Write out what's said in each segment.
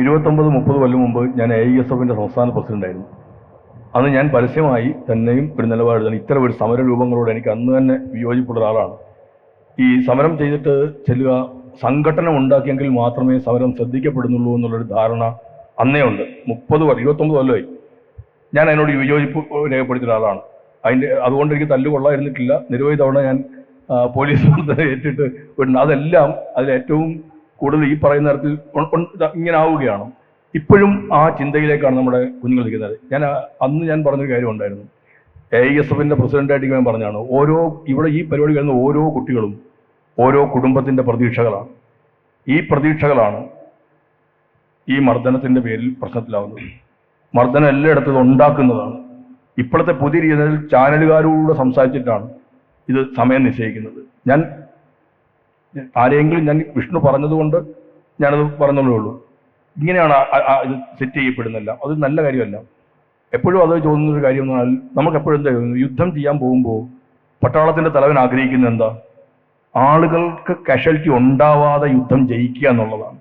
ഇരുപത്തൊമ്പത് മുപ്പത് കൊല്ലം മുമ്പ് ഞാൻ എ എസ് എഫിന്റെ സംസ്ഥാന പ്രസിഡന്റായിരുന്നു അന്ന് ഞാൻ പരസ്യമായി തന്നെയും ഒരു നിലപാട് ഇത്തരം ഒരു സമര രൂപങ്ങളോട് എനിക്ക് അന്ന് തന്നെ വിയോജിപ്പുള്ള ഒരാളാണ്. ഈ സമരം ചെയ്തിട്ട് ചെല്ലുക സംഘടന ഉണ്ടാക്കിയെങ്കിൽ മാത്രമേ സമരം ശ്രദ്ധിക്കപ്പെടുന്നുള്ളൂ എന്നുള്ളൊരു ധാരണ അന്നേ ഉണ്ട്. മുപ്പത് കൊല്ലം ഇരുപത്തൊമ്പത് കൊല്ലമായി. ഞാൻ അതിനോട് വിയോജിപ്പ് രേഖപ്പെടുത്തിയ ഒരാളാണ്. അതിന്റെ അതുകൊണ്ട് എനിക്ക് തല്ലുകൊള്ളായിരുന്നിട്ടില്ല നിരവധി തവണ ഞാൻ പോലീസ് ഏറ്റിട്ട് വിടുന്നു. അതെല്ലാം അതിൽ ഏറ്റവും കൂടുതൽ ഈ പറയുന്ന തരത്തിൽ ഇങ്ങനെ ആവുകയാണ്. ഇപ്പോഴും ആ ചിന്തയിലേക്കാണ് നമ്മുടെ കുഞ്ഞുങ്ങൾ നിൽക്കുന്നത്. ഞാൻ അന്ന് ഞാൻ പറഞ്ഞൊരു കാര്യം ഉണ്ടായിരുന്നു. എ എസ് എഫിന്റെ പ്രസിഡന്റായിട്ട് ഞാൻ പറഞ്ഞാണ് ഓരോ ഇവിടെ ഈ പരിപാടി കഴിഞ്ഞ ഓരോ കുട്ടികളും ഓരോ കുടുംബത്തിന്റെ പ്രതീക്ഷകളാണ്. ഈ പ്രതീക്ഷകളാണ് ഈ മർദ്ദനത്തിന്റെ പേരിൽ പ്രശ്നത്തിലാവുന്നത്. മർദ്ദനം എല്ലായിടത്തും ഉണ്ടാക്കുന്നതാണ്. ഇപ്പോഴത്തെ പുതിയ രീതിയിൽ ചാനലുകാരോട് സംസാരിച്ചിട്ടാണ് ഇത് സമയം നിശ്ചയിക്കുന്നത്. ഞാൻ ആരെയെങ്കിലും ഞാൻ വിഷ്ണു പറഞ്ഞതുകൊണ്ട് ഞാനത് പറഞ്ഞതേ ഉള്ളൂ. ഇങ്ങനെയാണ് ഇത് സെറ്റ് ചെയ്യപ്പെടുന്നില്ല അത് നല്ല കാര്യമല്ല. എപ്പോഴും അത് ചോദിക്കുന്ന ഒരു കാര്യം എന്ന് പറഞ്ഞാൽ നമുക്ക് എപ്പോഴും എന്താ? യുദ്ധം ചെയ്യാൻ പോകുമ്പോൾ പട്ടാളത്തിന്റെ തലവൻ ആഗ്രഹിക്കുന്നത് എന്താ? ആളുകൾക്ക് കാഷ്വാലിറ്റി ഉണ്ടാവാതെ യുദ്ധം ജയിക്കുക എന്നുള്ളതാണ്.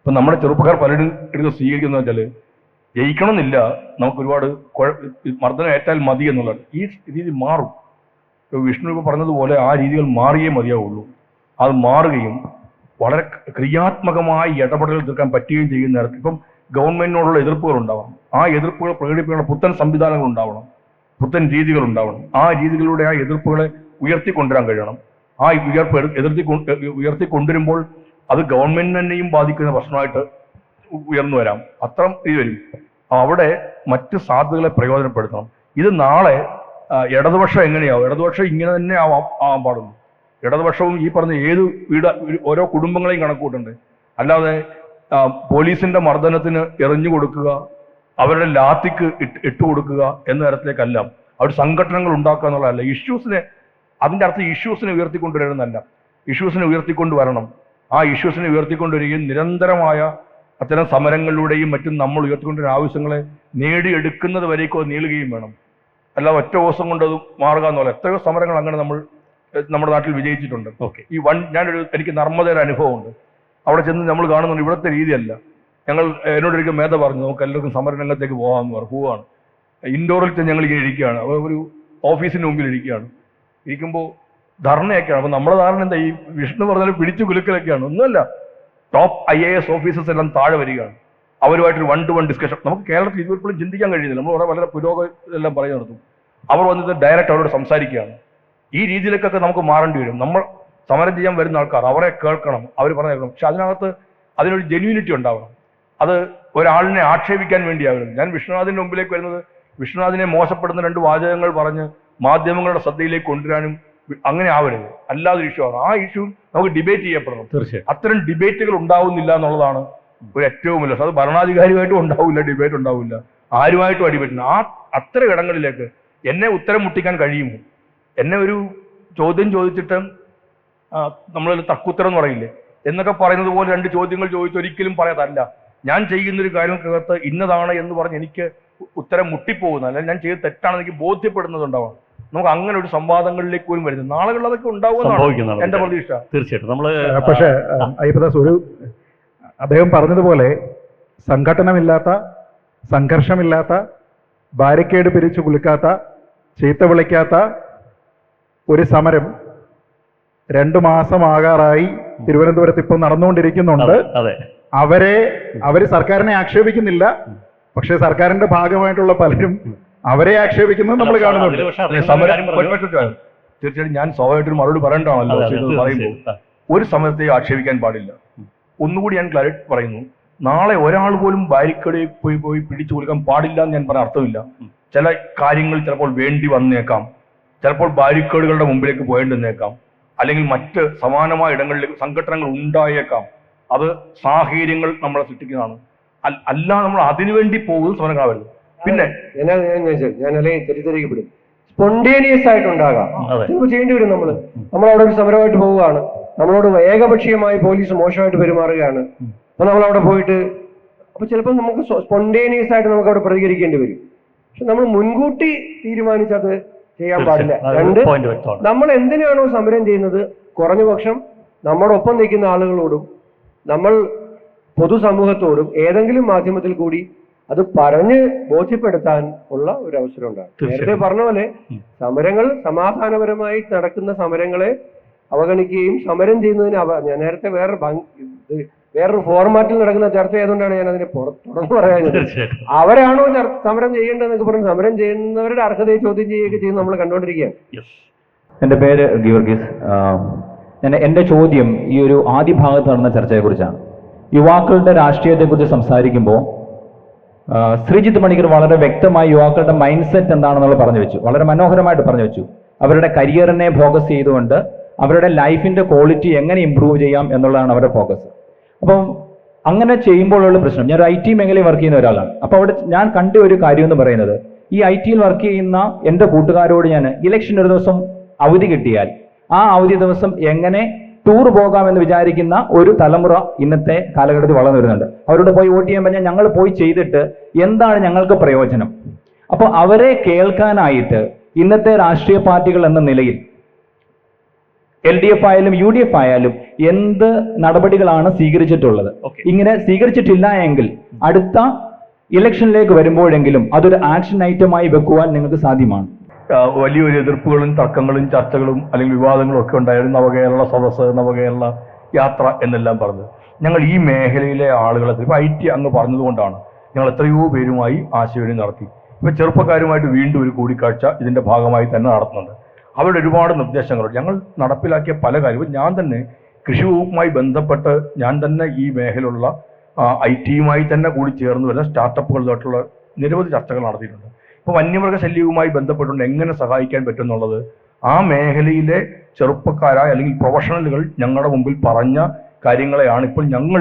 ഇപ്പൊ നമ്മുടെ ചെറുപ്പക്കാർ പലരും എടുത്ത് സ്വീകരിക്കുന്ന വെച്ചാൽ ജയിക്കണമെന്നില്ല. നമുക്ക് ഒരുപാട് മർദ്ദനം ഏറ്റാൽ മതി എന്നുള്ളത് ഈ രീതി മാറും. വിഷ്ണു ഇപ്പൊ പറഞ്ഞതുപോലെ ആ രീതികൾ മാറിയേ മതിയാവുള്ളൂ. അത് മാറുകയും വളരെ ക്രിയാത്മകമായി ഇടപെടൽ തീർക്കാൻ പറ്റുകയും ചെയ്യുന്ന നേരത്തിൽ ഇപ്പം ഗവൺമെന്റിനോടുള്ള എതിർപ്പുകൾ ഉണ്ടാവണം. ആ എതിർപ്പുകൾ പ്രകടിപ്പിക്കുന്ന പുത്തൻ സംവിധാനങ്ങൾ ഉണ്ടാവണം. പുത്തൻ രീതികൾ ഉണ്ടാവണം. ആ രീതികളിലൂടെ ആ എതിർപ്പുകളെ ഉയർത്തിക്കൊണ്ടുവരാൻ കഴിയണം. ആ ഉയർപ്പ് എതിർ- എതിർത്തി ഉയർത്തിക്കൊണ്ടുവരുമ്പോൾ അത് ഗവൺമെന്റിനെ തന്നെയും ബാധിക്കുന്ന പ്രശ്നമായിട്ട് ഉയർന്നു വരാം. അത്തരം ഇത് വരും. അവിടെ മറ്റ് സാധ്യതകളെ പ്രയോജനപ്പെടുത്തണം. ഇത് നാളെ ഇടതുപക്ഷം എങ്ങനെയാവും? ഇടതുപക്ഷം ഇങ്ങനെ തന്നെ ആവാം ആവാൻ പാടുള്ളൂ. ഇടതുപക്ഷവും ഈ പറഞ്ഞ ഏത് വീട് ഓരോ കുടുംബങ്ങളെയും കണക്കൂട്ടുണ്ട് അല്ലാതെ പോലീസിന്റെ മർദ്ദനത്തിന് എറിഞ്ഞു കൊടുക്കുക അവരുടെ ലാത്തിക്ക് ഇട്ട് ഇട്ട് കൊടുക്കുക എന്ന തരത്തിലേക്കല്ല അവർ സംഘടനകൾ ഉണ്ടാക്കുക എന്നുള്ളതല്ല. ഇഷ്യൂസിനെ അതിന്റെ അർത്ഥം ഇഷ്യൂസിനെ ഉയർത്തിക്കൊണ്ടുവരണമെന്നല്ല ഇഷ്യൂസിനെ ഉയർത്തിക്കൊണ്ടുവരണം. ആ ഇഷ്യൂസിനെ ഉയർത്തിക്കൊണ്ടുവരികയും നിരന്തരമായ അത്തരം സമരങ്ങളിലൂടെയും മറ്റും നമ്മൾ ഉയർത്തിക്കൊണ്ടുവരുന്ന ആവശ്യങ്ങളെ നേടിയെടുക്കുന്നത് വരേക്കും അത് നീളുകയും വേണം. അല്ല ഒറ്റ ദിവസം കൊണ്ട് അത് മാറുക എന്നുള്ള എത്രയോ സമരങ്ങൾ അങ്ങനെ നമ്മൾ നമ്മുടെ നാട്ടിൽ വിജയിച്ചിട്ടുണ്ട്. ഓക്കെ. ഈ വൺ ഞാനൊരു എനിക്ക് നർമ്മദയുടെ അനുഭവമുണ്ട്. അവിടെ ചെന്ന് നമ്മൾ കാണുന്നുണ്ട് ഇവിടുത്തെ രീതിയല്ല. ഞങ്ങൾ എന്നോടൊരിക്കൽ മേധ പറഞ്ഞു നമുക്ക് എല്ലാവർക്കും സമരരംഗത്തേക്ക് പോകാമെന്ന് പറഞ്ഞു. പോവാണ്. ഇൻഡോറിൽ ചെന്ന് ഞങ്ങൾ ഇങ്ങനെ ഇരിക്കുകയാണ്. ഒരു ഓഫീസിന് മുമ്പിൽ ഇരിക്കുകയാണ്. ഇരിക്കുമ്പോൾ ധർണയൊക്കെയാണ്. അപ്പോൾ നമ്മുടെ ധാരണ എന്താ? ഈ വിഷ്ണു പറഞ്ഞാൽ പിടിച്ചു കുലുക്കലൊക്കെയാണ്. ഒന്നുമല്ല. Top I A S officers എല്ലാം താഴെ വരികയാണ്. അവരുമായിട്ടൊരു വൺ ടു വൺ ഡിസ്കഷൻ നമുക്ക് കേരളത്തിൽ ഇതുവരെപ്പോഴും ചിന്തിക്കാൻ കഴിയുന്നില്ല. നമ്മൾ വളരെ വളരെ പുരോഗതി എല്ലാം പറഞ്ഞു നടത്തും അവർ വന്നിട്ട് ഡയറക്റ്റ് അവരോട് സംസാരിക്കുകയാണ്. ഈ രീതിയിലേക്കൊക്കെ നമുക്ക് മാറേണ്ടി വരും. നമ്മൾ സമരം ചെയ്യാൻ വരുന്ന ആൾക്കാർ അവരെ കേൾക്കണം അവർ പറഞ്ഞു കേൾക്കണം പക്ഷെ അതിനകത്ത് അതിനൊരു ജെന്യൂനിറ്റി ഉണ്ടാവണം. അത് ഒരാളിനെ ആക്ഷേപിക്കാൻ വേണ്ടിയാവരുത്. ഞാൻ വിഷ്ണുനാഥിന്റെ മുമ്പിലേക്ക് വരുന്നത് വിഷ്ണുനാഥിനെ മോശപ്പെടുന്ന രണ്ട് വാചകങ്ങൾ പറഞ്ഞ് മാധ്യമങ്ങളുടെ ശ്രദ്ധയിലേക്ക് കൊണ്ടുവരാനും അങ്ങനെ ആവരുത്. അല്ലാതെ ഇഷ്യൂ ആണ്. ആ ഇഷ്യൂ നമുക്ക് ഡിബേറ്റ് ചെയ്യപ്പെടണം. തീർച്ചയായും. അത്തരം ഡിബേറ്റുകൾ ഉണ്ടാവുന്നില്ല എന്നുള്ളതാണ് ഒരു ഏറ്റവും വലിയ അത് ഭരണാധികാരിയുമായിട്ടും ഉണ്ടാവില്ല ഡിബേറ്റ് ഉണ്ടാവില്ല. ആരുമായിട്ടും ഡിബേറ്റ് ആ അത്തരം ഇടങ്ങളിലേക്ക് എന്നെ ഉത്തരം മുട്ടിക്കാൻ കഴിയുമോ? എന്നെ ഒരു ചോദ്യം ചോദിച്ചിട്ട് നമ്മൾ തക്കുത്തരം എന്ന് പറയില്ലേ? എന്നൊക്കെ പറയുന്നത് പോലെ രണ്ട് ചോദ്യങ്ങൾ ചോദിച്ച് ഒരിക്കലും പറയാതല്ല. ഞാൻ ചെയ്യുന്ന ഒരു കാര്യങ്ങൾക്കകത്ത് ഇന്നതാണ് എന്ന് പറഞ്ഞ് എനിക്ക് ഉത്തരം മുട്ടിപ്പോകുന്ന അല്ലെങ്കിൽ ഞാൻ ചെയ്ത് തെറ്റാണെന്ന് എനിക്ക് ബോധ്യപ്പെടുന്നതുണ്ടാവണം നമുക്ക് അങ്ങനെ ഒരു സംവാദങ്ങളിലേക്ക് പോലും വരുന്നത് നാളുകളിൽ അതൊക്കെ ഉണ്ടാവുമെന്നാണ് എന്റെ പ്രതീക്ഷ. തീർച്ചയായിട്ടും. നമ്മൾ പക്ഷേ അയ്യപ്പദാസ് ഒരു അദ്ദേഹം പറഞ്ഞതുപോലെ സംഘടനമില്ലാത്ത സംഘർഷമില്ലാത്ത ബാരിക്കേഡ് പിരിച്ചു കുലുക്കാത്ത ചീത്ത വിളിക്കാത്ത ഒരു സമരം രണ്ടു മാസമാകാറായി തിരുവനന്തപുരത്ത് ഇപ്പം നടന്നുകൊണ്ടിരിക്കുന്നുണ്ട്. അവരെ അവർ സർക്കാരിനെ ആക്ഷേപിക്കുന്നില്ല. പക്ഷെ സർക്കാരിന്റെ ഭാഗമായിട്ടുള്ള പലരും അവരെ ആക്ഷേപിക്കുന്നത് നമ്മൾ കാണുന്നുണ്ട്. തീർച്ചയായിട്ടും ഞാൻ സ്വാഭാവികമായിട്ടും മറുപടി പറയണ്ടാണല്ലോ ഇത് പറയുമ്പോൾ. ഒരു സമരത്തെ ആക്ഷേപിക്കാൻ പാടില്ല. ഒന്നുകൂടി ഞാൻ ക്ലാരിറ്റി പറയുന്നു. നാളെ ഒരാൾ പോലും ബാരിക്കടയിൽ പോയി പോയി പിടിച്ചു കൊടുക്കാൻ പാടില്ല എന്ന് ഞാൻ പറഞ്ഞ അർത്ഥമില്ല. ചില കാര്യങ്ങൾ ചിലപ്പോൾ വേണ്ടി വന്നേക്കാം. ചിലപ്പോൾ ബാരിക്കേഡുകളുടെ മുമ്പിലേക്ക് പോയേണ്ടുന്നേക്കാം അല്ലെങ്കിൽ മറ്റ് സമാനമായ ഇടങ്ങളിലേക്ക് സംഘടനകൾ ഉണ്ടായേക്കാം. അത് സാഹചര്യങ്ങൾ നമ്മളെ സൃഷ്ടിക്കുന്നതാണ്. അല്ല നമ്മൾ അതിനുവേണ്ടി പോകുന്ന സമരങ്ങളാവരുത് പിന്നെ ഞാൻ ഞാൻ അല്ലെങ്കിൽ തെറ്റിദ്ധരിക്കപ്പെടും. സ്പോണ്ടേനിയസ് ആയിട്ടുണ്ടാകാം ഉണ്ടാകാം. ചിലപ്പോൾ ചെയ്യേണ്ടി വരും നമ്മൾ നമ്മൾ അവിടെ ഒരു സമരമായിട്ട് പോവുകയാണ്. നമ്മളോട് ഏകപക്ഷീയമായി പോലീസ് മോശമായിട്ട് പെരുമാറുകയാണ്. അപ്പൊ നമ്മൾ അവിടെ പോയിട്ട് അപ്പൊ ചിലപ്പോൾ നമുക്ക് സ്പോണ്ടേനിയസ് ആയിട്ട് നമുക്ക് അവിടെ പ്രതികരിക്കേണ്ടി വരും. പക്ഷെ നമ്മൾ മുൻകൂട്ടി തീരുമാനിച്ചത് ചെയ്യാൻ പാടില്ല. രണ്ട് നമ്മൾ എന്തിനാണോ സമരം ചെയ്യുന്നത്? കുറഞ്ഞ പക്ഷം നമ്മുടെ ഒപ്പം നിൽക്കുന്ന ആളുകളോടും നമ്മൾ പൊതുസമൂഹത്തോടും ഏതെങ്കിലും മാധ്യമത്തിൽ കൂടി അത് പറഞ്ഞ് ബോധ്യപ്പെടുത്താൻ ഉള്ള ഒരു അവസരം ഉണ്ടാകും നേരത്തെ പറഞ്ഞ പോലെ സമരങ്ങൾ സമാധാനപരമായി നടക്കുന്ന സമരങ്ങളെ അവഗണിക്കുകയും സമരം ചെയ്യുന്നതിന് അവ ഞാൻ നേരത്തെ വേറെ വേറൊരു ഫോർമാറ്റിൽ നടക്കുന്ന ചർച്ച ആയതുകൊണ്ടാണ് ഞാൻ അതിനെ പുറ- തുറന്നു പറയാഞ്ഞത് തീർച്ചയായിട്ടും. അവരാണോ സമരം ചെയ്യേണ്ടതെന്നൊക്കെ പറഞ്ഞ് സമരം ചെയ്യുന്നവരുടെ അർഹതയെ ചോദ്യം ചെയ്യുകയൊക്കെ ചെയ്യുന്നത് നമ്മൾ കണ്ടുകൊണ്ടിരിക്കുകയാണ്. എന്റെ എന്റെ പേര് ഗീവർഗീസ്. എന്റെ ഞാൻ എന്റെ ചോദ്യം ഈ ഒരു ആദ്യ ഭാഗത്ത് നടന്ന ചർച്ചയെ ചർച്ചയെക്കുറിച്ചാണ്. യുവാക്കളുടെ രാഷ്ട്രീയത്തെക്കുറിച്ച് സംസാരിക്കുമ്പോൾ ശ്രീജിത്ത് മണിക്കർ വളരെ വ്യക്തമായി യുവാക്കളുടെ മൈൻഡ് സെറ്റ് എന്താണെന്നുള്ളത് പറഞ്ഞു വെച്ചു. വളരെ മനോഹരമായിട്ട് പറഞ്ഞു വെച്ചു. അവരുടെ കരിയറിനെ ഫോക്കസ് ചെയ്തുകൊണ്ട് അവരുടെ ലൈഫിന്റെ ക്വാളിറ്റി എങ്ങനെ ഇമ്പ്രൂവ് ചെയ്യാം എന്നുള്ളതാണ് അവരുടെ ഫോക്കസ് അപ്പം അങ്ങനെ ചെയ്യുമ്പോഴുള്ള പ്രശ്നം. ഞാൻ ഒരു ഐ ടി മേഖലയിൽ വർക്ക് ചെയ്യുന്ന ഒരാളാണ്. അപ്പോൾ അവിടെ ഞാൻ കണ്ട ഒരു കാര്യം എന്ന് പറയുന്നത് ഈ ഐ ടിയിൽ വർക്ക് ചെയ്യുന്ന എന്റെ കൂട്ടുകാരോട് ഞാൻ ഇലക്ഷൻ ഒരു ദിവസം അവധി കിട്ടിയാൽ ആ അവധി ദിവസം എങ്ങനെ ടൂർ പോകാമെന്ന് വിചാരിക്കുന്ന ഒരു തലമുറ ഇന്നത്തെ കാലഘട്ടത്തിൽ വളർന്നു വരുന്നുണ്ട്. അവരോട് പോയി വോട്ട് ചെയ്യാൻ പറഞ്ഞാൽ ഞങ്ങൾ പോയി ചെയ്തിട്ട് എന്താണ് ഞങ്ങൾക്ക് പ്രയോജനം? അപ്പോൾ അവരെ കേൾക്കാനായിട്ട് ഇന്നത്തെ രാഷ്ട്രീയ പാർട്ടികൾ എന്ന നിലയിൽ എൽ ഡി എഫ് ആയാലും യു ഡി എഫ് ആയാലും എന്ത് നടപടികളാണ് സ്വീകരിച്ചിട്ടുള്ളത്? ഇങ്ങനെ സ്വീകരിച്ചിട്ടില്ല എങ്കിൽ അടുത്ത ഇലക്ഷനിലേക്ക് വരുമ്പോഴെങ്കിലും അതൊരു ആക്ഷൻ ഐറ്റമായി വെക്കുവാൻ നിങ്ങൾക്ക് സാധ്യമാണ്. വലിയൊരു എതിർപ്പുകളും തർക്കങ്ങളും ചർച്ചകളും അല്ലെങ്കിൽ വിവാദങ്ങളും ഒക്കെ ഉണ്ടായിരുന്നു നവകേരള സദസ്സ് നവകേരള യാത്ര എന്നെല്ലാം പറഞ്ഞത് ഞങ്ങൾ ഈ മേഖലയിലെ ആളുകളെ ഇപ്പൊ ഐ ടി അങ്ങ് പറഞ്ഞതുകൊണ്ടാണ് ഞങ്ങൾ എത്രയോ പേരുമായി ആശയവിനിമയം നടത്തി. ഇപ്പൊ ചെറുപ്പക്കാരുമായിട്ട് വീണ്ടും ഒരു കൂടിക്കാഴ്ച ഇതിന്റെ ഭാഗമായി തന്നെ നടത്തുന്നുണ്ട്. അവരുടെ ഒരുപാട് നിർദ്ദേശങ്ങളുണ്ട്. ഞങ്ങൾ നടപ്പിലാക്കിയ പല കാര്യവും ഞാൻ തന്നെ കൃഷി ബന്ധപ്പെട്ട് ഞാൻ തന്നെ ഈ മേഖലയിലുള്ള ഐ ടിയുമായി തന്നെ കൂടി ചേർന്ന് വരുന്ന സ്റ്റാർട്ടപ്പുകളുമായിട്ടുള്ള നിരവധി ചർച്ചകൾ നടത്തിയിട്ടുണ്ട്. ഇപ്പോൾ വന്യമൃഗ ശല്യവുമായി ബന്ധപ്പെട്ടുകൊണ്ട് എങ്ങനെ സഹായിക്കാൻ പറ്റും എന്നുള്ളത് ആ മേഖലയിലെ ചെറുപ്പക്കാരായ അല്ലെങ്കിൽ പ്രൊഫഷണലുകൾ ഞങ്ങളുടെ മുമ്പിൽ പറഞ്ഞ കാര്യങ്ങളെയാണ് ഇപ്പോൾ ഞങ്ങൾ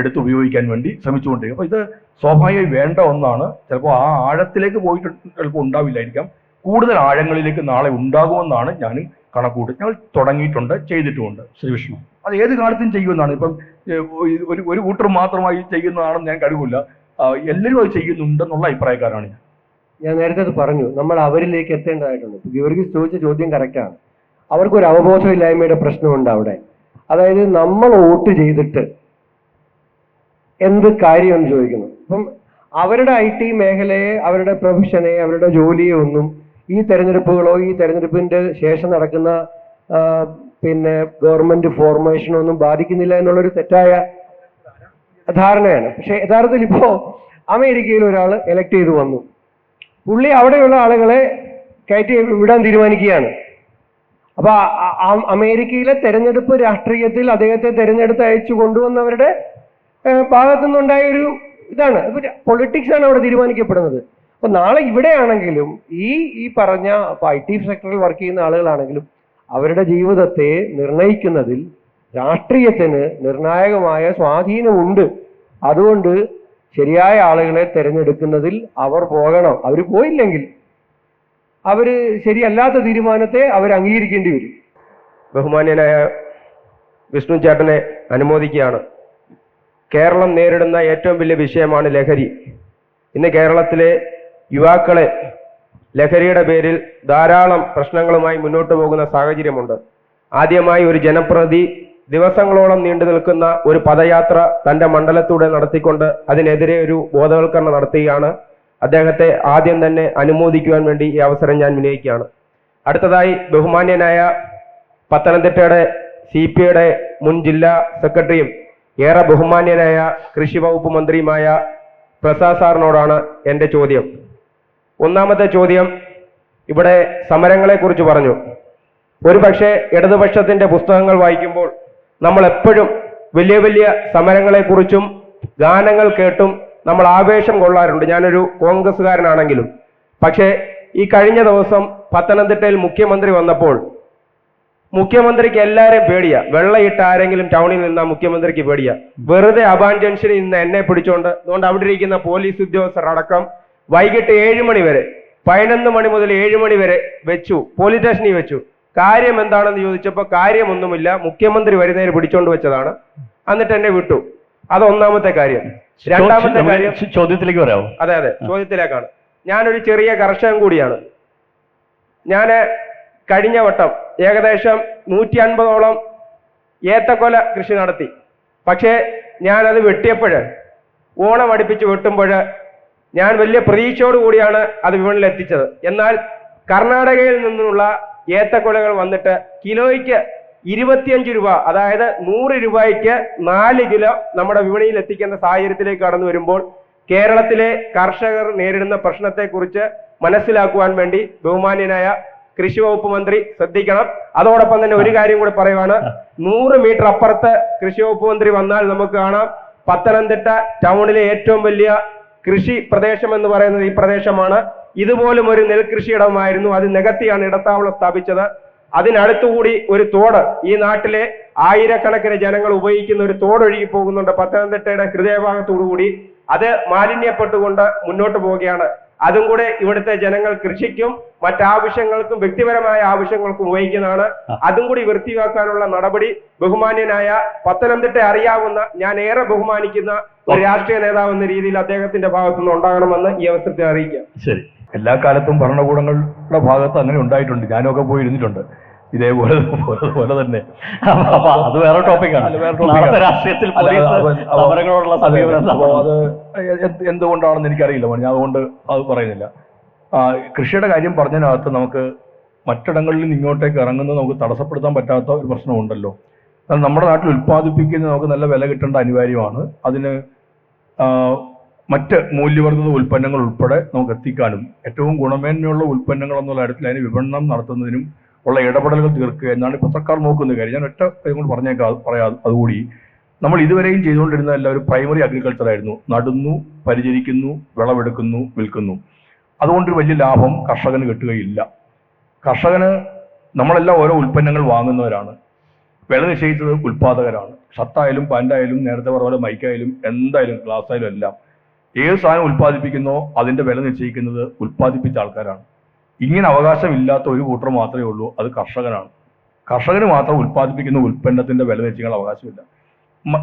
എടുത്ത് ഉപയോഗിക്കാൻ വേണ്ടി ശ്രമിച്ചുകൊണ്ടിരിക്കുക അപ്പോൾ ഇത് സ്വാഭാവികമായി വേണ്ട ഒന്നാണ്. ചിലപ്പോൾ ആ ആഴത്തിലേക്ക് പോയിട്ട് ചിലപ്പോൾ ഉണ്ടാവില്ലായിരിക്കാം. കൂടുതൽ ആഴങ്ങളിലേക്ക് നാളെ ഉണ്ടാകുമെന്നാണ് ഞാൻ കണക്കൂട്ട് ഞങ്ങൾ തുടങ്ങിയിട്ടുണ്ട് ചെയ്തിട്ടുമുണ്ട്. ശ്രീ വിഷ്ണു. അത് ഏത് കാലത്തും ചെയ്യുമെന്നാണ്. ഇപ്പം ഒരു ഒരു കൂട്ടർ മാത്രമായി ചെയ്യുന്നതാണെന്ന് ഞാൻ കഴിവില്ല എല്ലാവരും അത് ചെയ്യുന്നുണ്ടെന്നുള്ള അഭിപ്രായക്കാരാണ് ഞാൻ. ഞാൻ നേരത്തെ അത് പറഞ്ഞു. നമ്മൾ അവരിലേക്ക് എത്തേണ്ടതായിട്ടുണ്ട്. ഗീവർഗീസ് ചോദിച്ച ചോദ്യം കറക്റ്റാണ് അവർക്കൊരു അവബോധമില്ലായ്മയുടെ പ്രശ്നമുണ്ട് അവിടെ. അതായത് നമ്മൾ വോട്ട് ചെയ്തിട്ട് എന്ത് കാര്യം എന്ന് ചോദിക്കുന്നു. അപ്പം അവരുടെ ഐ ടി മേഖലയെ അവരുടെ പ്രൊഫഷനെ അവരുടെ ജോലിയെ ഒന്നും ഈ തെരഞ്ഞെടുപ്പുകളോ ഈ തെരഞ്ഞെടുപ്പിന്റെ ശേഷം നടക്കുന്ന പിന്നെ ഗവൺമെന്റ് ഫോർമേഷനൊന്നും ബാധിക്കുന്നില്ല എന്നുള്ളൊരു തെറ്റായ ധാരണയാണ്. പക്ഷെ യഥാർത്ഥത്തിൽ ഇപ്പോ അമേരിക്കയിൽ ഒരാൾ എലക്ട് ചെയ്തു വന്നു. പുള്ളി അവിടെയുള്ള ആളുകളെ കയറ്റി വിടാൻ തീരുമാനിക്കുകയാണ്. അപ്പൊ അമേരിക്കയിലെ തെരഞ്ഞെടുപ്പ് രാഷ്ട്രീയത്തിൽ അദ്ദേഹത്തെ തെരഞ്ഞെടുത്ത് അയച്ചു കൊണ്ടുവന്നവരുടെ ഭാഗത്തു നിന്നുണ്ടായ ഒരു ഇതാണ്. പൊളിറ്റിക്സ് ആണ് അവിടെ തീരുമാനിക്കപ്പെടുന്നത്. അപ്പൊ നാളെ ഇവിടെയാണെങ്കിലും ഈ ഈ പറഞ്ഞ ഐ ടി സെക്ടറിൽ വർക്ക് ചെയ്യുന്ന ആളുകളാണെങ്കിലും അവരുടെ ജീവിതത്തെ നിർണയിക്കുന്നതിൽ രാഷ്ട്രീയത്തിന് നിർണായകമായ സ്വാധീനമുണ്ട്. അതുകൊണ്ട് ശരിയായ ആളുകളെ തിരഞ്ഞെടുക്കുന്നതിൽ അവർ പോകണം. അവർ പോയില്ലെങ്കിൽ അവർ ശരിയല്ലാത്ത തീരുമാനത്തെ അവർ അംഗീകരിക്കേണ്ടി വരും. ബഹുമാന്യനായ വിഷ്ണു ചേട്ടനെ അനുമോദിക്കുകയാണ്. കേരളം നേരിടുന്ന ഏറ്റവും വലിയ വിഷയമാണ് ലഹരി. ഇന്ന് കേരളത്തിലെ യുവാക്കളെ ലഹരിയുടെ പേരിൽ ധാരാളം പ്രശ്നങ്ങളുമായി മുന്നോട്ട് പോകുന്ന സാഹചര്യമുണ്ട്. ആദ്യമായി ഒരു ജനപ്രതി ദിവസങ്ങളോളം നീണ്ടു നിൽക്കുന്ന ഒരു പദയാത്ര തന്റെ മണ്ഡലത്തൂടെ നടത്തിക്കൊണ്ട് അതിനെതിരെ ഒരു ബോധവൽക്കരണം നടത്തുകയാണ്. അദ്ദേഹത്തെ ആദ്യം തന്നെ അനുമോദിക്കുവാൻ വേണ്ടി ഈ അവസരം ഞാൻ വിനിയോഗിക്കുകയാണ്. അടുത്തതായി ബഹുമാന്യനായ പത്തനംതിട്ടയുടെ സി പി ഐയുടെ മുൻ ജില്ലാ സെക്രട്ടറിയും ഏറെ ബഹുമാന്യനായ കൃഷി വകുപ്പ് മന്ത്രിയുമായ പ്രസാദ് സാറിനോടാണ് എന്റെ ചോദ്യം. ഒന്നാമത്തെ ചോദ്യം ഇവിടെ സമരങ്ങളെക്കുറിച്ച് പറഞ്ഞു. ഒരുപക്ഷെ ഇടതുപക്ഷത്തിന്റെ പുസ്തകങ്ങൾ വായിക്കുമ്പോൾ നമ്മൾ എപ്പോഴും വലിയ വലിയ സമരങ്ങളെക്കുറിച്ചും ഗാനങ്ങൾ കേട്ടും നമ്മൾ ആവേശം കൊള്ളാറുണ്ട്. ഞാനൊരു കോൺഗ്രസ്സുകാരനാണെങ്കിലും. പക്ഷേ ഈ കഴിഞ്ഞ ദിവസം പത്തനംതിട്ടയിൽ മുഖ്യമന്ത്രി വന്നപ്പോൾ മുഖ്യമന്ത്രിക്ക് എല്ലാവരെയും പേടിയാ. വെള്ളയിട്ട് ആരെങ്കിലും ടൗണിൽ നിന്നാ മുഖ്യമന്ത്രിക്ക് പേടിയാ. വെറുതെ അബാൻഡൻഷനിൽ നിന്ന് എന്നെ പിടിച്ചോണ്ട് അതുകൊണ്ട് അവിടെ ഇരിക്കുന്ന പോലീസ് ഉദ്യോഗസ്ഥർ അടക്കം വൈകിട്ട് ഏഴ് മണി വരെ പതിനൊന്ന് മണി മുതൽ ഏഴ് മണി വരെ വെച്ചു പോലീസ് സ്റ്റേഷനിൽ വെച്ചു. കാര്യം എന്താണെന്ന് ചോദിച്ചപ്പോൾ കാര്യമൊന്നുമില്ല മുഖ്യമന്ത്രി വരുന്നതിന് പിടിച്ചോണ്ട് വെച്ചതാണ്. എന്നിട്ട് എന്നെ വിട്ടു. അത് ഒന്നാമത്തെ കാര്യം. രണ്ടാമത്തെ കാര്യം ചോദ്യത്തിലേക്ക് പറയാമോ അതെ അതെ ചോദ്യത്തിലേക്കാണ്. ഞാനൊരു ചെറിയ കർഷകൻ കൂടിയാണ്. ഞാൻ കഴിഞ്ഞ വട്ടം ഏകദേശം നൂറ്റി അൻപതോളം ഏത്തക്കൊല കൃഷി നടത്തി. പക്ഷേ ഞാനത് വെട്ടിയപ്പോൾ ഓണം അടുപ്പിച്ച് വെട്ടുമ്പോൾ ഞാൻ വലിയ പ്രതീക്ഷയോട് കൂടിയാണ് അത് വിപണിയിൽ എത്തിച്ചത്. എന്നാൽ കർണാടകയിൽ നിന്നുള്ള ഏത്തക്കൊലകൾ വന്നിട്ട് കിലോയ്ക്ക് ഇരുപത്തിയഞ്ച് രൂപ അതായത് നൂറ് രൂപയ്ക്ക് നാല് കിലോ നമ്മുടെ വിപണിയിൽ എത്തിക്കുന്ന സാഹചര്യത്തിലേക്ക് കടന്നു വരുമ്പോൾ കേരളത്തിലെ കർഷകർ നേരിടുന്ന പ്രശ്നത്തെക്കുറിച്ച് മനസ്സിലാക്കുവാൻ വേണ്ടി ബഹുമാന്യനായ കൃഷി വകുപ്പ് മന്ത്രി ശ്രദ്ധിക്കണം. അതോടൊപ്പം തന്നെ ഒരു കാര്യം കൂടി പറയുവാണ്. നൂറ് മീറ്റർ അപ്പുറത്ത് കൃഷി വകുപ്പ് മന്ത്രി വന്നാൽ നമുക്ക് കാണാം. പത്തനംതിട്ട ടൗണിലെ ഏറ്റവും വലിയ കൃഷി പ്രദേശം എന്ന് പറയുന്നത് ഈ പ്രദേശമാണ്. ഇതുപോലും ഒരു നെൽകൃഷിയിടമായിരുന്നു. അത് നികത്തിയാണ് ഇടത്താവളം സ്ഥാപിച്ചത്. അതിനടുത്തുകൂടി ഒരു തോട്. ഈ നാട്ടിലെ ആയിരക്കണക്കിന് ജനങ്ങൾ ഉപയോഗിക്കുന്ന ഒരു തോട് ഒഴുകി പോകുന്നുണ്ട് പത്തനംതിട്ടയുടെ ഹൃദയഭാഗത്തോടു കൂടി അത് മാലിന്യപ്പെട്ടുകൊണ്ട് മുന്നോട്ട് പോവുകയാണ്. അതും കൂടെ ഇവിടുത്തെ ജനങ്ങൾ കൃഷിക്കും മറ്റാവശ്യങ്ങൾക്കും വ്യക്തിപരമായ ആവശ്യങ്ങൾക്കും ഉപയോഗിക്കുന്നതാണ്. അതും കൂടി വൃത്തിയാക്കാനുള്ള നടപടി ബഹുമാന്യനായ പത്തനംതിട്ട അറിയാവുന്ന ഞാൻ ഏറെ ബഹുമാനിക്കുന്ന ഒരു രാഷ്ട്രീയ നേതാവ് എന്ന രീതിയിൽ അദ്ദേഹത്തിന്റെ ഭാഗത്തു നിന്ന് ഉണ്ടാകണമെന്ന് ഈ അവസരത്തിൽ അറിയിക്കാം. ശരി. എല്ലാ കാലത്തും ഭരണകൂടങ്ങളുടെ ഭാഗത്ത് അങ്ങനെ ഉണ്ടായിട്ടുണ്ട്. ഞാനൊക്കെ പോയി ഇരുന്നിട്ടുണ്ട് ഇതേപോലെ പോലെ തന്നെ. അപ്പൊ അത് വേറെ ടോപ്പിക്കാണ്. രാഷ്ട്രീയത്തിൽ സമരങ്ങളോടുള്ള അതെ, എന്തുകൊണ്ടാണെന്ന് എനിക്കറിയില്ല. ഞാൻ അതുകൊണ്ട് അത് പറയുന്നില്ല. കൃഷിയുടെ കാര്യം പറഞ്ഞതിനകത്ത് നമുക്ക് മറ്റിടങ്ങളിൽ നിന്ന് ഇങ്ങോട്ടേക്ക് ഇറങ്ങുന്നത് നമുക്ക് തടസ്സപ്പെടുത്താൻ പറ്റാത്ത ഒരു പ്രശ്നമുണ്ടല്ലോ. നമ്മുടെ നാട്ടിൽ ഉൽപ്പാദിപ്പിക്കുന്ന നമുക്ക് നല്ല വില കിട്ടേണ്ട അനിവാര്യമാണ്. അതിന് മറ്റ് മൂല്യവർദ്ധിത ഉൽപ്പന്നങ്ങൾ ഉൾപ്പെടെ നമുക്ക് എത്തിക്കാനും ഏറ്റവും ഗുണമേന്മയുള്ള ഉൽപ്പന്നങ്ങൾ എന്നുള്ള കാര്യത്തിൽ അതിന് വിപണനം നടത്തുന്നതിനും ഉള്ള ഇടപെടലുകൾ തീർക്കുക എന്നാണ് ഇപ്പോൾ സർക്കാർ നോക്കുന്ന കാര്യം. ഞാൻ ഒറ്റ കാര്യം കൊണ്ട് പറഞ്ഞേക്കാം പറയാ അതുകൂടി. നമ്മൾ ഇതുവരെയും ചെയ്തുകൊണ്ടിരുന്ന എല്ലാം ഒരു പ്രൈമറി അഗ്രികൾച്ചർ ആയിരുന്നു. നടുന്നു പരിചരിക്കുന്നു വിളവെടുക്കുന്നു വിൽക്കുന്നു. അതുകൊണ്ട് വലിയ ലാഭം കർഷകന് കിട്ടുകയില്ല. കർഷകന് നമ്മളെല്ലാം ഓരോ ഉൽപ്പന്നങ്ങൾ വാങ്ങുന്നവരാണ്. വില നിശ്ചയിച്ചത് ഉൽപാദകരാണ്. ഷർട്ടായാലും പാന്റായാലും നേരത്തെ പറഞ്ഞ മൈക്കായാലും എന്തായാലും ഗ്ലാസ് ആയാലും എല്ലാം. ഏത് സാധനം ഉൽപ്പാദിപ്പിക്കുന്നോ അതിന്റെ വില നിശ്ചയിക്കുന്നത് ഉൽപ്പാദിപ്പിച്ച ആൾക്കാരാണ്. ഇങ്ങനെ അവകാശമില്ലാത്ത ഒരു കൂട്ടർ മാത്രമേ ഉള്ളൂ അത് കർഷകനാണ്. കർഷകന് മാത്രം ഉൽപ്പാദിപ്പിക്കുന്ന ഉൽപ്പന്നത്തിന്റെ വില നിശ്ചയിക്കാൻ അവകാശമില്ല.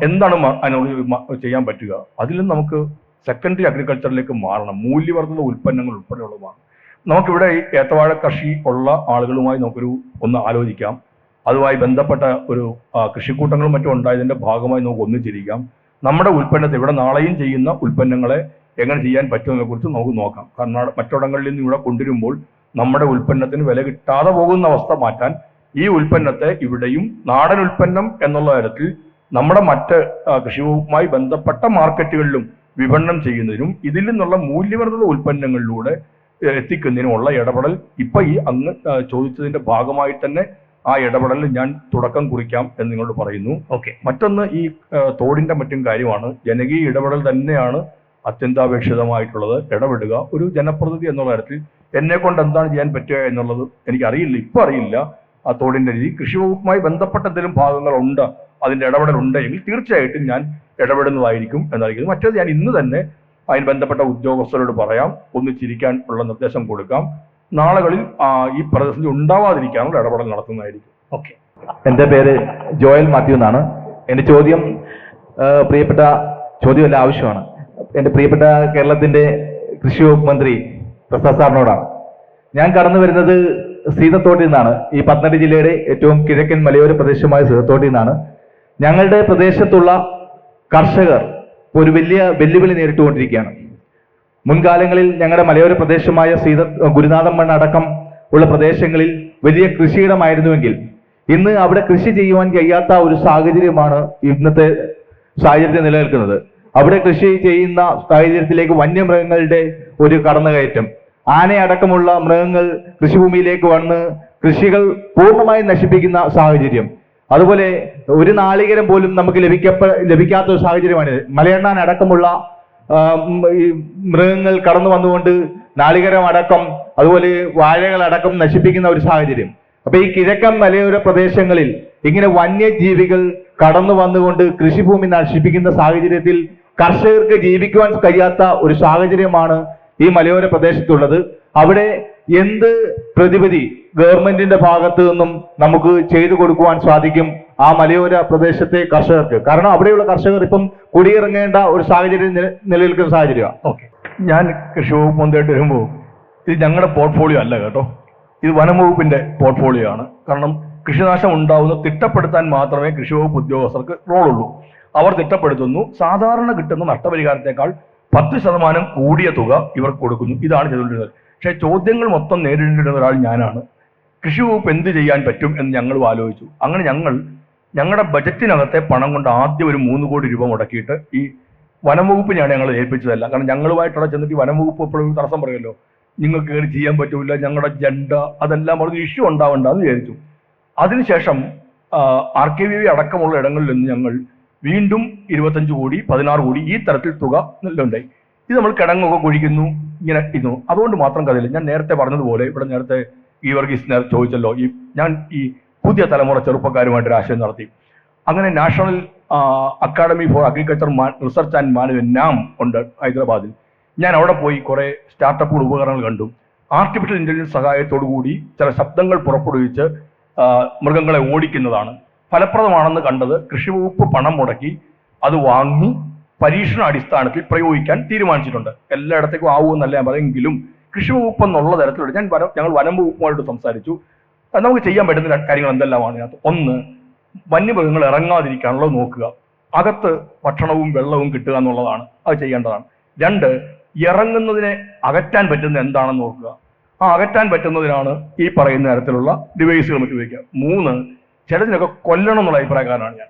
എന്താണ് അതിനോട് ചെയ്യാൻ പറ്റുക? അതിലും നമുക്ക് സെക്കൻഡറി അഗ്രികൾച്ചറിലേക്ക് മാറണം. മൂല്യവർദ്ധിത ഉൽപ്പന്നങ്ങൾ ഉൾപ്പെടെയുള്ളതാണ് നമുക്കിവിടെ ഏത്തവാഴ കൃഷി ഉള്ള ആളുകളുമായി നമുക്കൊരു ഒന്ന് ആലോചിക്കാം. അതുമായി ബന്ധപ്പെട്ട ഒരു കൃഷിക്കൂട്ടങ്ങളും മറ്റും ഉണ്ടായതിന്റെ ഭാഗമായി നമുക്ക് ഒന്നിച്ചിരിക്കാം. നമ്മുടെ ഉൽപ്പന്നത്തെ ഇവിടെ നാളെയും ചെയ്യുന്ന ഉൽപ്പന്നങ്ങളെ എങ്ങനെ ചെയ്യാൻ പറ്റുമെന്നതിനെ കുറിച്ച് നമുക്ക് നോക്കാം. കർണാടക മറ്റിടങ്ങളിൽ നിന്ന് ഇവിടെ കൊണ്ടുവരുമ്പോൾ നമ്മുടെ ഉൽപ്പന്നത്തിന് വില കിട്ടാതെ പോകുന്ന അവസ്ഥ മാറ്റാൻ ഈ ഉൽപ്പന്നത്തെ ഇവിടെയും നാടൻ ഉൽപ്പന്നം എന്നുള്ള തരത്തിൽ നമ്മുടെ മറ്റ് കൃഷിയുമായി ബന്ധപ്പെട്ട മാർക്കറ്റുകളിലും വിപണനം ചെയ്യുന്നതിനും ഇതിൽ നിന്നുള്ള മൂല്യവർദ്ധിത ഉൽപ്പന്നങ്ങളിലൂടെ എത്തിക്കുന്നതിനുമുള്ള ഇടപെടൽ ഇപ്പൊ ഈ അങ്ങ് ചോദിച്ചതിന്റെ ഭാഗമായി തന്നെ ആ ഇടപെടലിൽ ഞാൻ തുടക്കം കുറിക്കാം എന്ന് നിങ്ങളോട് പറയുന്നു. ഓക്കെ. മറ്റൊന്ന് ഈ തോടിന്റെ മറ്റും കാര്യമാണ്. ജനകീയ ഇടപെടൽ തന്നെയാണ് അത്യന്താപേക്ഷിതമായിട്ടുള്ളത്. ഇടപെടുക ഒരു ജനപ്രതിനിധി എന്നുള്ള കാര്യത്തിൽ എന്നെ കൊണ്ട് എന്താണ് ചെയ്യാൻ പറ്റുക എന്നുള്ളത് എനിക്കറിയില്ല ഇപ്പൊ അറിയില്ല. ആ തോടിന്റെ രീതി കൃഷി വകുപ്പുമായി ബന്ധപ്പെട്ട എന്തെങ്കിലും ഭാഗങ്ങളുണ്ട് അതിന്റെ ഇടപെടൽ ഉണ്ടെങ്കിൽ തീർച്ചയായിട്ടും ഞാൻ ഇടപെടുന്നതായിരിക്കും എന്നറിയിക്കുന്നു. മറ്റേത് ഞാൻ ഇന്ന് തന്നെ അതിന് ബന്ധപ്പെട്ട ഉദ്യോഗസ്ഥരോട് പറയാം ഒന്നിച്ചിരിക്കാൻ ഉള്ള നിർദ്ദേശം കൊടുക്കാം. നാളുകളിൽ ഈ പ്രതിസന്ധി ഉണ്ടാവാതിരിക്കാനുള്ള ഇടപെടൽ നടത്തുന്നതായിരിക്കും. ഓക്കെ. എന്റെ പേര് ജോയൽ മാത്യു എന്നാണ്. എന്റെ ചോദ്യം പ്രിയപ്പെട്ട ചോദ്യമല്ല ആവശ്യമാണ്. എന്റെ പ്രിയപ്പെട്ട കേരളത്തിന്റെ കൃഷി വകുപ്പ് മന്ത്രി പ്രസാദ് സാറിനോടാണ്. ഞാൻ കടന്നു വരുന്നത് സീതത്തോട്ടിൽ നിന്നാണ്. ഈ പത്തനംതിട്ട ജില്ലയുടെ ഏറ്റവും കിഴക്കൻ മലയോര പ്രദേശമായ സീതത്തോട്ടിൽ നിന്നാണ്. ഞങ്ങളുടെ പ്രദേശത്തുള്ള കർഷകർ ഒരു വലിയ വെല്ലുവിളി നേരിട്ടുകൊണ്ടിരിക്കുകയാണ്. മുൻകാലങ്ങളിൽ ഞങ്ങളുടെ മലയോര പ്രദേശമായ സീത ഗുരുനാഥൻ മണ്ണ് അടക്കം ഉള്ള പ്രദേശങ്ങളിൽ വലിയ കൃഷിയിടമായിരുന്നുവെങ്കിൽ ഇന്ന് അവിടെ കൃഷി ചെയ്യുവാൻ കഴിയാത്ത ഒരു സാഹചര്യമാണ് ഇന്നത്തെ സാഹചര്യത്തിൽ നിലനിൽക്കുന്നത്. അവിടെ കൃഷി ചെയ്യുന്ന സാഹചര്യത്തിലേക്ക് വന്യമൃഗങ്ങളുടെ ഒരു കടന്നുകയറ്റം. ആനയടക്കമുള്ള മൃഗങ്ങൾ കൃഷിഭൂമിയിലേക്ക് വന്ന് കൃഷികൾ പൂർണമായും നശിപ്പിക്കുന്ന സാഹചര്യം. അതുപോലെ ഒരു നാളികേരം പോലും നമുക്ക് ലഭിക്കപ്പെ ലഭിക്കാത്ത ഒരു സാഹചര്യമാണിത്. മലയണ്ണാൻ അടക്കമുള്ള ഈ മൃഗങ്ങൾ കടന്നു വന്നുകൊണ്ട് നാളികരം അടക്കം അതുപോലെ വാഴകളടക്കം നശിപ്പിക്കുന്ന ഒരു സാഹചര്യം. അപ്പൊ ഈ കിഴക്കൻ മലയോര പ്രദേശങ്ങളിൽ ഇങ്ങനെ വന്യജീവികൾ കടന്നു വന്നുകൊണ്ട് കൃഷിഭൂമി നശിപ്പിക്കുന്ന സാഹചര്യത്തിൽ കർഷകർക്ക് ജീവിക്കുവാൻ കഴിയാത്ത ഒരു സാഹചര്യമാണ് ഈ മലയോര പ്രദേശത്തുള്ളത്. അവിടെ എന്ത് പ്രതിവിധി ഗവൺമെന്റിന്റെ ഭാഗത്ത് നിന്നും നമുക്ക് ചെയ്തു കൊടുക്കുവാൻ സാധിക്കും ആ മലയോര പ്രദേശത്തെ കർഷകർക്ക്? കാരണം അവിടെയുള്ള കർഷകർ ഇപ്പം കുടിയിറങ്ങേണ്ട ഒരു സാഹചര്യം നിലനിൽക്കുന്ന സാഹചര്യമാണ് ഓക്കെ. ഞാൻ കൃഷി വകുപ്പ് മന്ത്രിയായിട്ട് വരുമ്പോൾ ഇത് ഞങ്ങളുടെ പോർട്ട്ഫോളിയോ അല്ല കേട്ടോ. ഇത് വനം വകുപ്പിന്റെ പോർട്ട്ഫോളിയോ ആണ്. കാരണം കൃഷിനാശം ഉണ്ടാവുന്ന തിട്ടപ്പെടുത്താൻ മാത്രമേ കൃഷി വകുപ്പ് ഉദ്യോഗസ്ഥർക്ക് റോളുള്ളൂ. അവർ തിട്ടപ്പെടുത്തുന്നു. സാധാരണ കിട്ടുന്ന നഷ്ടപരിഹാരത്തെക്കാൾ പത്ത് ശതമാനം കൂടിയ തുക ഇവർക്ക് കൊടുക്കുന്നു. ഇതാണ് ചെയ്തുകൊണ്ടിരുന്നത്. പക്ഷേ ചോദ്യങ്ങൾ മൊത്തം നേരിടേണ്ടിരുന്ന ഒരാൾ ഞാനാണ്. കൃഷി വകുപ്പ് എന്ത് ചെയ്യാൻ പറ്റും എന്ന് ഞങ്ങൾ ആലോചിച്ചു. അങ്ങനെ ഞങ്ങൾ ഞങ്ങളുടെ ബജറ്റിനകത്തെ പണം കൊണ്ട് ആദ്യം ഒരു മൂന്ന് കോടി രൂപ മുടക്കിയിട്ട് ഈ വനം വകുപ്പിനെയാണ് ഞങ്ങൾ ഏൽപ്പിച്ചതല്ല. കാരണം ഞങ്ങളുമായിട്ടുള്ള ചെന്നിട്ട് വനം വകുപ്പ് എപ്പോഴും തടസ്സം പറയുമല്ലോ. നിങ്ങൾക്ക് കയറി ചെയ്യാൻ പറ്റൂല ഞങ്ങളുടെ ജണ്ട അതെല്ലാം പറഞ്ഞ് ഇഷ്യൂ ഉണ്ടാവണ്ട എന്ന് വിചാരിച്ചു. അതിനുശേഷം ആർ കെ വി അടക്കമുള്ള ഇടങ്ങളിൽ നിന്ന് ഞങ്ങൾ വീണ്ടും ഇരുപത്തഞ്ച് കോടി പതിനാറ് കോടി ഈ തരത്തിൽ തുക നൽകുണ്ടായി ഇത് നമ്മൾ കിടങ്ങൊക്കെ കുഴിക്കുന്നു ഇങ്ങനെ ഇരുന്നു. അതുകൊണ്ട് മാത്രം കഥയില്ല. ഞാൻ നേരത്തെ പറഞ്ഞതുപോലെ ഇവിടെ നേരത്തെ ഈ വർഗീസ് നേരത്തെ ചോദിച്ചല്ലോ ഈ ഞാൻ ഈ പുതിയ തലമുറ ചെറുപ്പക്കാരുമായിട്ട് ഒരു ആശയം നടത്തി. അങ്ങനെ national academy for agriculture research and management നാം ഉണ്ട് ഹൈദരാബാദിൽ. ഞാൻ അവിടെ പോയി കുറെ സ്റ്റാർട്ടപ്പുകൾ ഉപകരണങ്ങൾ കണ്ടു. ആർട്ടിഫിഷ്യൽ ഇന്റലിജൻസ് സഹായത്തോടു കൂടി ചില ശബ്ദങ്ങൾ പുറപ്പെടുവിച്ച് മൃഗങ്ങളെ ഓടിക്കുന്നതാണ്. ഫലപ്രദമാണെന്ന് കണ്ടത് കൃഷി വകുപ്പ് പണം മുടക്കി അത് വാങ്ങി പരീക്ഷണ അടിസ്ഥാനത്തിൽ പ്രയോഗിക്കാൻ തീരുമാനിച്ചിട്ടുണ്ട്. എല്ലായിടത്തേക്കും ആവുമെന്നല്ല ഞാൻ പറയുമെങ്കിലും കൃഷി വകുപ്പ് എന്നുള്ള തരത്തിലുള്ള ഞാൻ വനം ഞങ്ങൾ വനം വകുപ്പുമായിട്ട് സംസാരിച്ചു. നമുക്ക് ചെയ്യാൻ പറ്റുന്ന കാര്യങ്ങൾ എന്തെല്ലാമാണ് ഇതിനകത്ത്? ഒന്ന് വന്യമൃഗങ്ങൾ ഇറങ്ങാതിരിക്കാനുള്ളത് നോക്കുക. അകത്ത് ഭക്ഷണവും വെള്ളവും കിട്ടുക എന്നുള്ളതാണ്. അത് ചെയ്യേണ്ടതാണ്. രണ്ട് ഇറങ്ങുന്നതിനെ അകറ്റാൻ പറ്റുന്ന എന്താണെന്ന് നോക്കുക. ആ അകറ്റാൻ പറ്റുന്നതിനാണ് ഈ പറയുന്ന തരത്തിലുള്ള ഡിവൈസുകൾ നമുക്ക് ഉപയോഗിക്കുക. മൂന്ന് ചിലതിനൊക്കെ കൊല്ലണം എന്നുള്ള അഭിപ്രായക്കാരനാണ് ഞാൻ.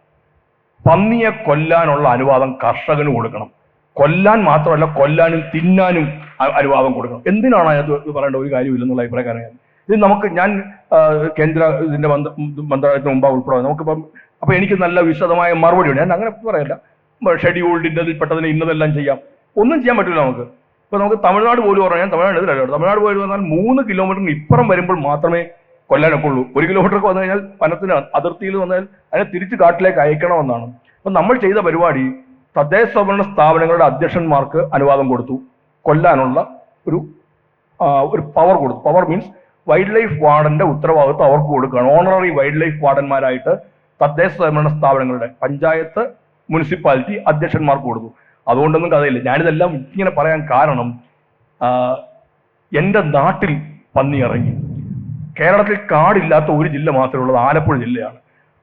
പന്നിയെ കൊല്ലാനുള്ള അനുവാദം കർഷകന് കൊടുക്കണം. കൊല്ലാൻ മാത്രമല്ല കൊല്ലാനും തിന്നാനും അനുവാദം കൊടുക്കണം. എന്തിനാണ് അതിനകത്ത് പറയേണ്ട ഒരു കാര്യമില്ലെന്നുള്ള അഭിപ്രായക്കാരൻ ഞാൻ. ഇത് നമുക്ക് ഞാൻ കേന്ദ്ര ഇതിന്റെ മന്ത്ര- മന്ത്രാലയത്തിന് മുമ്പ് ഉൾപ്പെടെ നമുക്കിപ്പം അപ്പൊ എനിക്ക് നല്ല വിശദമായ മറുപടി ഉണ്ട് ഞാൻ അങ്ങനെ പറയല്ല. ഷെഡ്യൂൾഡിന്റെ പെട്ടതിന് ഇന്നതെല്ലാം ചെയ്യാം. ഒന്നും ചെയ്യാൻ പറ്റില്ല നമുക്ക്. ഇപ്പൊ നമുക്ക് തമിഴ്നാട് പോലും പറഞ്ഞാൽ തമിഴ്നാട് എതിരല്ലോ. തമിഴ്നാട് പോലും പറഞ്ഞാൽ മൂന്ന് കിലോമീറ്ററിന് ഇപ്പുറം വരുമ്പോൾ മാത്രമേ കൊല്ലാനൊക്കെ ഉള്ളൂ ഒരു കിലോമീറ്റർക്ക് വന്നു കഴിഞ്ഞാൽ വനത്തിന് അതിർത്തിയിൽ വന്നാൽ അതിനെ തിരിച്ച് കാട്ടിലേക്ക് അയക്കണമെന്നാണ്. അപ്പൊ നമ്മൾ ചെയ്ത പരിപാടി തദ്ദേശ സ്വയംഭരണ സ്ഥാപനങ്ങളുടെ അധ്യക്ഷന്മാർക്ക് അനുവാദം കൊടുത്തു. കൊല്ലാനുള്ള ഒരു ഒരു പവർ കൊടുത്തു. പവർ മീൻസ് വൈൽഡ് ലൈഫ് വാർഡന്റെ ഉത്തരവാദിത്വം അവർക്ക് കൊടുക്കുകയാണ്. ഓണററി വൈൽഡ് ലൈഫ് വാർഡന്മാരായിട്ട് തദ്ദേശ സ്വയംഭരണ സ്ഥാപനങ്ങളുടെ പഞ്ചായത്ത് മുനിസിപ്പാലിറ്റി അധ്യക്ഷന്മാർക്ക് കൊടുത്തു. അതുകൊണ്ടൊന്നും കഥയില്ല. ഞാനിതെല്ലാം ഇങ്ങനെ പറയാൻ കാരണം എന്റെ നാട്ടിൽ പന്നി ഇറങ്ങി കേരളത്തിൽ കാടില്ലാത്ത ഒരു ജില്ല മാത്രമേ ഉള്ളത് ആലപ്പുഴ ജില്ലയാണ്.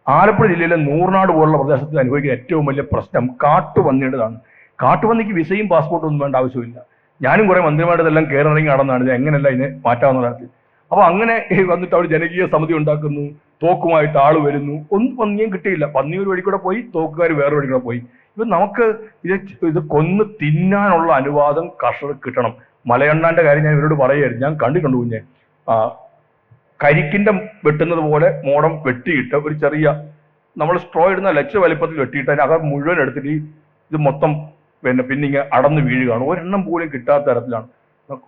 ആലപ്പുഴ ജില്ലയിലെ നൂറുനാട് പോലുള്ള പ്രദേശത്ത് അനുഭവിക്കുന്ന ഏറ്റവും വലിയ പ്രശ്നം കാട്ടുപന്നിയുടേതാണ്. കാട്ടുപന്നിക്ക് വിസയും പാസ്പോർട്ടും ഒന്നും വേണ്ട ആവശ്യമില്ല. ഞാനും കുറെ മന്ത്രിമാരുടെ ഇതെല്ലാം കയറിറങ്ങി നടന്നാണ്. ഇത് എങ്ങനെയല്ല ഇതിനെ മാറ്റാവുന്ന കാര്യത്തിൽ അപ്പൊ അങ്ങനെ വന്നിട്ട് അവർ ജനകീയ സമിതി ഉണ്ടാക്കുന്നു. തോക്കുമായിട്ട് ആൾ വരുന്നു. ഒന്നും പന്നിയും കിട്ടിയില്ല. പന്നി ഒരു വഴി കൂടെ പോയി തോക്കുകാർ വേറെ വഴി കൂടെ പോയി. ഇപ്പൊ നമുക്ക് ഇത് ഇത് കൊന്ന് തിന്നാനുള്ള അനുവാദം കർഷകർക്ക് കിട്ടണം. മലയണ്ണാന്റെ കാര്യം ഞാൻ ഇവരോട് പറയുകയായിരുന്നു. ഞാൻ കണ്ടിട്ടുണ്ട് കുഞ്ഞെ. കരിക്കിന്റെ വെട്ടുന്നത് പോലെ മോടം വെട്ടിയിട്ട് ഒരു ചെറിയ നമ്മൾ സ്ട്രോ ഇടുന്ന ലക്ഷ വലിപ്പത്തിൽ വെട്ടിയിട്ട് അതിനകം മുഴുവൻ എടുത്തിട്ട് ഇത് മൊത്തം പിന്നെ പിന്നെ ഇങ്ങനെ അടന്ന് വീഴുകയാണ്. ഒരെണ്ണം പോലും കിട്ടാത്ത തരത്തിലാണ്.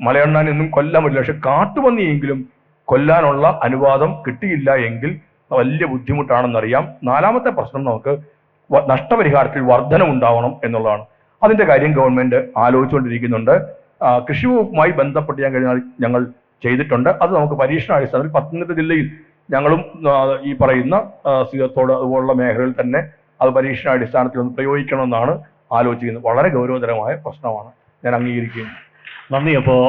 മലയണ്ണാൻ എന്നും കൊല്ലാൻ പറ്റില്ല. പക്ഷെ കാട്ടുപന്നിയെങ്കിലും കൊല്ലാനുള്ള അനുവാദം കിട്ടിയില്ല എങ്കിൽ വലിയ ബുദ്ധിമുട്ടാണെന്നറിയാം. നാലാമത്തെ പ്രശ്നം നമുക്ക് നഷ്ടപരിഹാരത്തിൽ വർധന ഉണ്ടാവണം എന്നുള്ളതാണ്. അതിന്റെ കാര്യം ഗവൺമെന്റ് ആലോചിച്ചുകൊണ്ടിരിക്കുന്നുണ്ട്. കൃഷി വകുപ്പുമായി ബന്ധപ്പെട്ട് ഞാൻ കഴിഞ്ഞാൽ ഞങ്ങൾ ചെയ്തിട്ടുണ്ട്. അത് നമുക്ക് പരീക്ഷണാടിസ്ഥാനത്തിൽ പത്തനംതിട്ട ജില്ലയിൽ ഞങ്ങളും ഈ പറയുന്ന സീതത്തോട് അതുപോലുള്ള മേഖലയിൽ തന്നെ അത് പരീക്ഷണാടിസ്ഥാനത്തിൽ ഒന്ന് പ്രയോഗിക്കണമെന്നാണ് ആലോചിക്കുന്നത്. വളരെ ഗൗരവതരമായ പ്രശ്നമാണ്. ഞാൻ അംഗീകരിക്കുന്നു. നന്ദി. അപ്പോൾ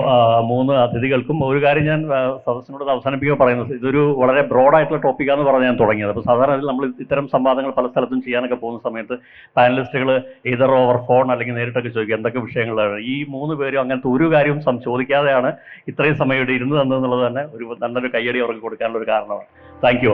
മൂന്ന് അതിഥികൾക്കും ഒരു കാര്യം ഞാൻ സദസ്സിനോട് അവസാനിപ്പിക്കുക പറയുന്നത്. ഇതൊരു വളരെ ബ്രോഡായിട്ടുള്ള ടോപ്പിക്കാന്ന് പറഞ്ഞ് ഞാൻ തുടങ്ങിയത്. അപ്പോൾ സാധാരണ നമ്മൾ ഇത്തരം സംവാദങ്ങൾ പല സ്ഥലത്തും ചെയ്യാനൊക്കെ പോകുന്ന സമയത്ത് പാനലിസ്റ്റുകൾ ഇതർ ഓവർ ഫോൺ അല്ലെങ്കിൽ നേരിട്ടൊക്കെ ചോദിക്കുക എന്തൊക്കെ വിഷയങ്ങളാണ്. ഈ മൂന്ന് പേരും അങ്ങനത്തെ ഒരു കാര്യവും സംചോദിക്കാതെയാണ് ഇത്രയും സമയം ഇവിടെ ഇരുന്ന് തന്നതെന്നുള്ളത് തന്നെ ഒരു നല്ലൊരു കയ്യടി അവർക്ക് കൊടുക്കാനുള്ള ഒരു കാരണമാണ്. Thank you